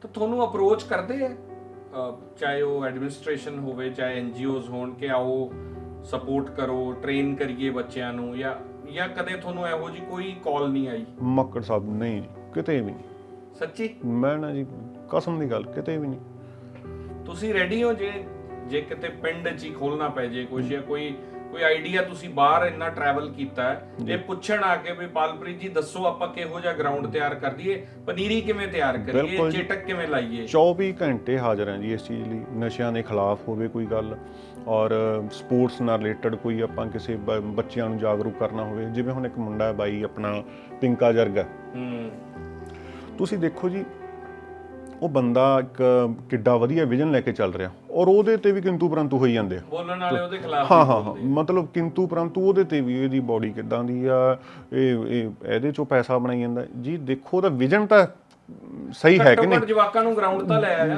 ਤਾਂ ਤੁਹਾਨੂੰ ਅਪਰੋਚ ਕਰਦੇ ਆ? ਚਾਹੇ ਉਹ ਐਡਮਿਨਿਸਟ੍ਰੇਸ਼ਨ ਹੋਵੇ ਚਾਹੇ ਐਨਜੀਓਜ਼ ਹੋਣ ਕਿ ਆਓ ਸਪੋਰਟ ਕਰੋ ਟ੍ਰੇਨ ਕਰੀਏ ਬੱਚਿਆਂ ਨੂੰ ਜਾਂ ਜਾਂ ਕਦੇ ਤੁਹਾਨੂੰ ਇਹੋ ਜੀ ਕੋਈ ਕਾਲ ਨਹੀਂ ਆਈ? ਮੱਕੜ ਸਾਹਿਬ ਨਹੀਂ ਕਿਤੇ ਵੀ ਨਹੀਂ। ਸੱਚੀ? ਮੈਂ ਨਾ ਜੀ ਕਸਮ ਦੀ ਗੱਲ ਕਿਤੇ ਵੀ ਨਹੀਂ। ਤੁਸੀਂ ਰੈਡੀ ਹੋ ਜੇ ਜੇ ਕਿਤੇ ਪਿੰਡ 'ਚ ਹੀ ਖੋਲਣਾ ਪੈ ਜੇ ਕੁਝ ਜਾਂ ਕੋਈ ਕੋਈ ਆਈਡੀਆ ਤੁਸੀਂ ਬਾਹਰ ਇੰਨਾ ਟਰੈਵਲ ਕੀਤਾ ਹੈ ਇਹ ਪੁੱਛਣ ਆ ਕੇ ਵੀ ਪਾਲਪ੍ਰੀਤ ਜੀ ਦੱਸੋ ਆਪਾਂ ਕਿਹੋ ਜਿਹਾ ਗਰਾਊਂਡ ਤਿਆਰ ਕਰ ਦਈਏ ਪਨੀਰੀ ਕਿਵੇਂ ਤਿਆਰ ਕਰੀਏ। ਚੇਟਕ ਕਿਵੇਂ ਲਾਈਏ? 24 ਘੰਟੇ ਹਾਜ਼ਰ ਹਾਂ ਜੀ ਇਸ ਚੀਜ਼ ਲਈ ਨਸ਼ਿਆਂ ਦੇ ਖਿਲਾਫ ਹੋਵੇ ਕੋਈ ਗੱਲ ਔਰ ਸਪੋਰਟਸ ਨਾਲ ਰਿਲੇਟਡ ਕੋਈ ਆਪਾਂ ਕਿਸੇ ਬੱਚਿਆਂ ਨੂੰ ਜਾਗਰੂਕ ਕਰਨਾ ਹੋਵੇ ਜਿਵੇਂ ਹੁਣ ਇੱਕ ਮੁੰਡਾ ਹੈ ਬਾਈ ਆਪਣਾ ਪਿੰਕਾ ਜਰਗਾ ਹੂੰ। ਤੁਸੀਂ ਦੇਖੋ ਜੀ ਉਹ ਬੰਦਾ ਇੱਕ ਕਿੱਡਾ ਵਧੀਆ ਵਿਜ਼ਨ ਲੈ ਕੇ ਚੱਲ ਰਿਹਾ। ਔਰ ਉਹਦੇ ਤੇ ਵੀ ਕਿੰਤੂ ਪਰੰਤੂ ਹੋਈ ਜਾਂਦੇ ਆ। ਬੋਲਣ ਵਾਲੇ ਉਹਦੇ ਖਿਲਾਫ ਹਾਂ ਹੀ। ਮਤਲਬ ਕਿੰਤੂ ਪਰੰਤੂ ਉਹਦੇ ਤੇ ਵੀ ਇਹਦੀ ਬਾਡੀ ਕਿੱਦਾਂ ਦੀ ਆ ਇਹ ਇਹ ਇਹਦੇ ਚੋਂ ਪੈਸਾ ਬਣਾਈ ਜਾਂਦਾ। ਜੀ ਦੇਖੋ ਉਹਦਾ ਵਿਜ਼ਨ ਤਾਂ ਸਹੀ ਹੈ ਕਿ ਨਹੀਂ? ਜਵਾਕਾਂ ਨੂੰ ਗਰਾਊਂਡ ਤਾਂ ਲੈ ਆਇਆ।